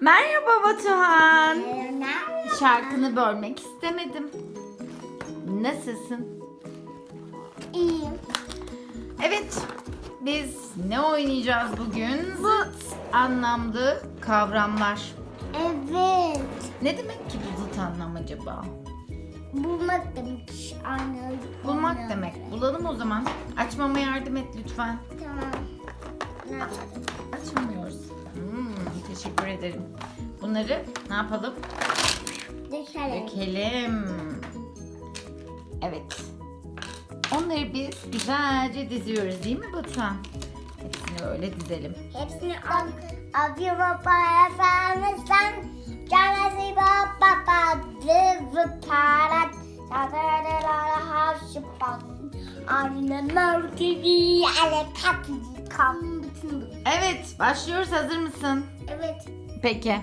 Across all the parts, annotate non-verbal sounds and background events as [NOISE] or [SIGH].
Merhaba Batuhan. Merhaba. Şarkını bölmek istemedim. Nasılsın? İyiyim. Evet, biz ne oynayacağız bugün? Zıt anlamlı kavramlar. Evet. Ne demek ki bu zıt anlam acaba? Bulmak demek. Aynı. Bulmak aynı. demek. Bulalım o zaman. Açmama yardım et lütfen. Tamam. Ne? Açamıyoruz. Teşekkür ederim. Bunları ne yapalım? Dökelim. Dökelim. Evet. Onları biz güzelce diziyoruz değil mi Batuhan? Hepsini öyle dizelim. Hepsini al. Abi baba efendimizden. Canesi baba baba. Divi parat. Sadaralara harşıpan. Aynen merkezi. Ale katlı kan. Bütün bu. Evet, başlıyoruz. Hazır mısın? Evet. Peki.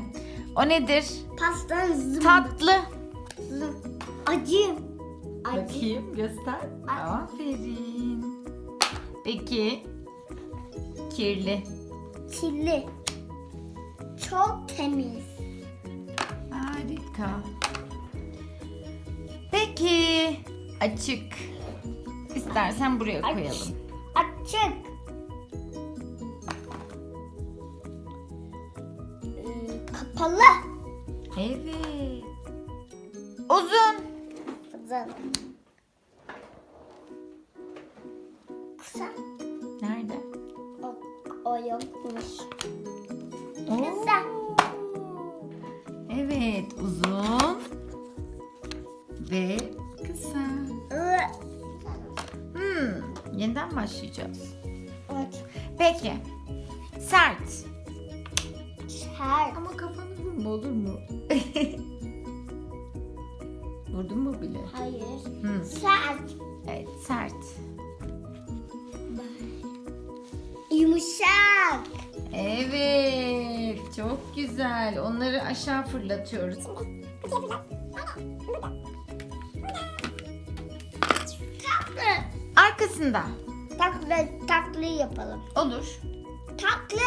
O nedir? Pastan zım. Tatlı. zım. Acı. Acı. Bakayım, göster. Ay. Aferin. Peki. Kirli. Kirli. Çok temiz. Harika. Peki. Açık. İstersen buraya koyalım. Açık. Kapalı. Evet. Uzun. Kızım. Kısa. Nerede? O, o yokmuş. Oo. Kısa. Evet, uzun ve kısa. Hmm, yeniden başlayacağız. Evet. Peki. Sert. Her. Ama kafanı vurma olur mu? [LAUGHS] Vurdun mu bile? Hayır. Hmm, Sert. evet, sert. Yumuşak. Evet, çok güzel. Onları aşağı fırlatıyoruz. Tatlı. Arkasında. Tatlı, tatlı yapalım. Olur. Tatlı.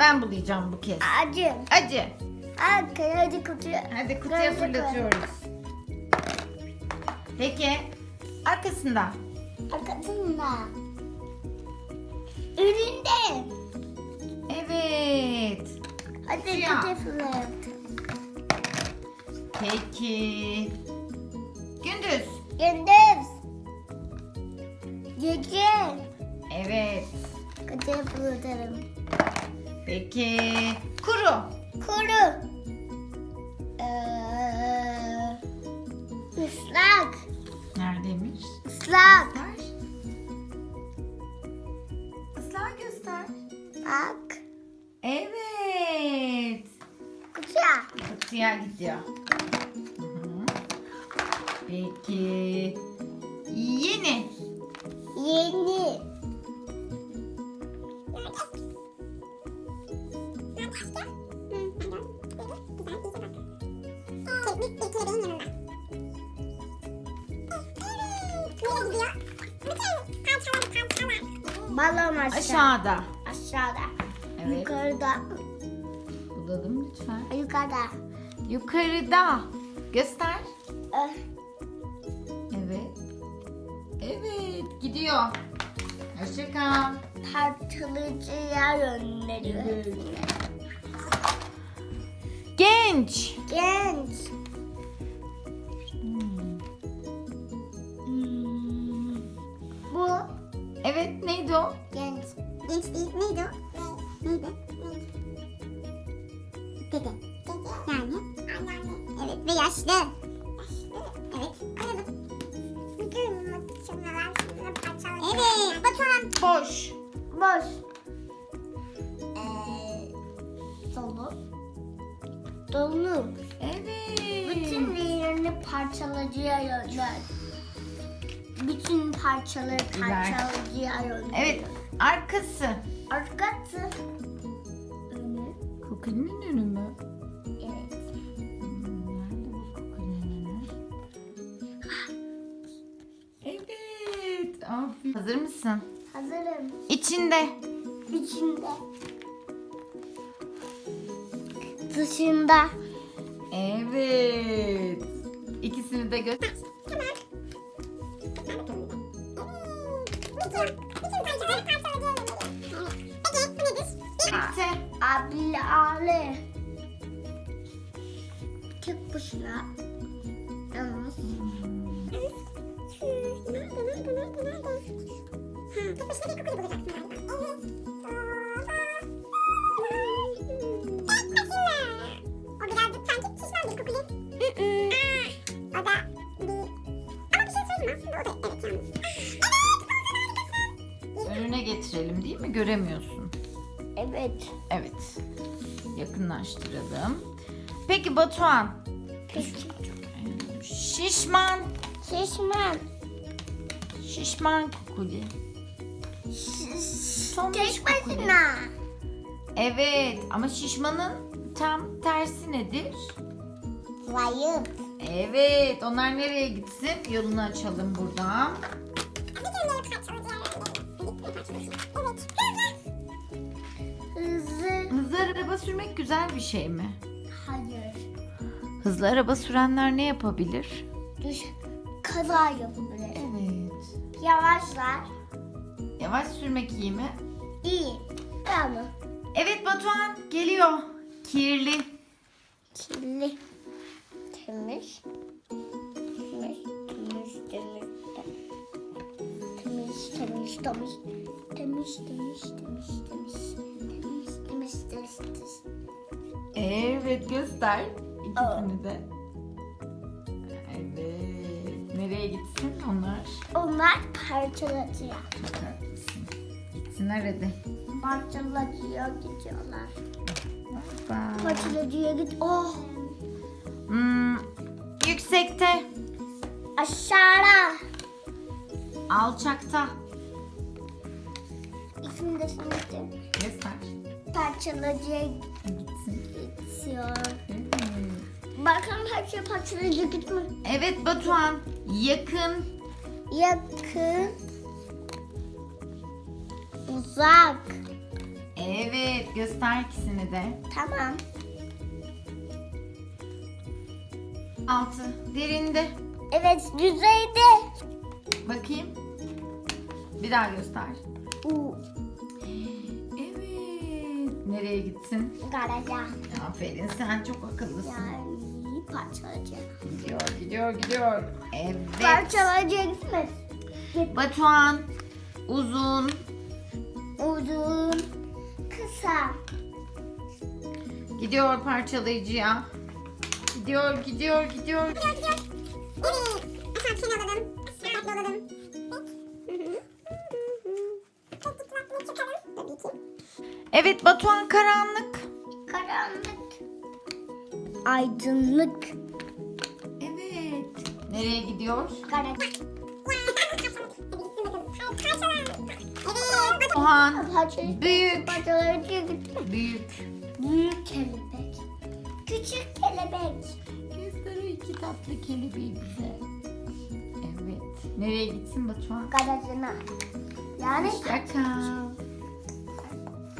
Ben bulayacağım bu kez. Acı. Acı. Hadi, hadi kutuya. Hadi kutuya fırlatıyoruz. Peki. Arkasında. Arkasında. Üründe. Evet. Hadi kutuya fırlat. Peki. Gündüz. Gündüz. Gece. Evet. Kutuya fırlatalım. Peki. Kuru. Kuru. Ee, ıslak. Neredeymiş? Islak. Göster. Islah göster. Bak. Evet. Kutuya. Kutuya gidiyor. Hı hı. Peki. Yeni. Yeni. Balon aşağı. Aşağıda. Aşağıda. Evet. Yukarıda. Bulalım lütfen. Yukarıda. Yukarıda. Göster. Evet. Evet. Gidiyor. Hoşça kal. Parçalayıcı yer. Evet. Genç. Genç. O? genç. Genç değil. Neydi o? Neydi? Dede. Yani? Evet ve yaşlı. Yaşlı. Evet. Anladım. Bütün şunlar şunlar parçalar. Evet. Batuhan. Boş. Boş. Ee, dolu. Dolu. Evet. Bütün yerini parçalayıcıya yönler. Bütün parçaları parçalayıcıya yönler. Evet. Arkası. Arkası. Önü. Kukulinin önü mü? Evet. Nerede bu kukulinin önü? Evet. Aferin. Hazır mısın? Hazırım. İçinde. İçinde dışında. Evet. İkisini de göster. Bütün pancaları parçaladı diyelim. Ege bu nedir? Bitti. Abi Ali. Tek başına. Yalnız. Nerede nerede nerede nerede? Ha, tek başına bir kokuyu bulacaksın abi. Göremiyorsun. Evet. Evet. Yakınlaştıralım. Peki Batuhan. Peki. Şişman. Şişman. Şişman kukuli. Tombiş Tek başına. Evet ama şişmanın tam tersi nedir? Zayıf. Evet onlar nereye gitsin? Yolunu açalım buradan. Hızlı. araba sürmek güzel bir şey mi? Hayır. Hızlı araba sürenler ne yapabilir? Kaza yapabilir. Evet. Yavaşlar. Yavaş sürmek iyi mi? İyi. Tamam. Evet Batuhan geliyor. Kirli. Kirli. Temiz. Temiz, temiz, temiz. Temiz, temiz, temiz. Temiz, temiz, temiz, temiz. Evet göster ikisini de. Evet. Nereye gitsin onlar? Onlar parçalacıya. Bakar mısın? Gitsinler hadi. Parçalacıya gidiyorlar. Bye. Parçalacıya git. Oh. Hmm, yüksekte, Aşağıda. alçakta. İkisini de şimdi Göster. Parçalacıya Gitsin. gidiyor. Evet. Bakın her şey parçalacıya gitme. Evet Batuhan yakın, Yakın. Uzak. Evet göster ikisini de. Tamam. Altı derinde. Evet yüzeyde. Bakayım. Bir daha göster. U. Nereye gitsin? Garaja. Aferin sen çok akıllısın. Yani parçalacıya. Gidiyor gidiyor gidiyor. Evet. Parçalacıya gitmez. Batuhan uzun, Uzun. Kısa. gidiyor parçalayıcıya. Gidiyor gidiyor gidiyor. Evet. Efendim seni alalım. Batuhan karanlık. Karanlık. Aydınlık. Evet. Nereye gidiyor? Evet. Batuhan büyük büyük. Büyük kelebek. Küçük kelebek. Göster o iki tatlı kelebeği bize. Evet. Nereye gitsin Batuhan? Garajına. Yani Hoşçakal.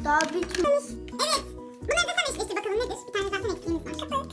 Daha bitmiş. Evet. Bunları da sana işte bakalım nedir? Bir tane zaten eksiğimiz var.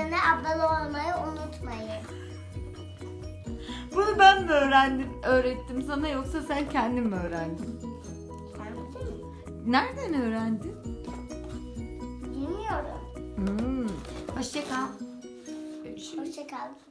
Kanalına abone olmayı unutmayın. Bunu ben mi öğrendim, öğrettim sana yoksa sen kendin mi öğrendin? Nereden öğrendin? Bilmiyorum. Hmm. Hoşça kal. Görüşürüz. Hoşçakalın.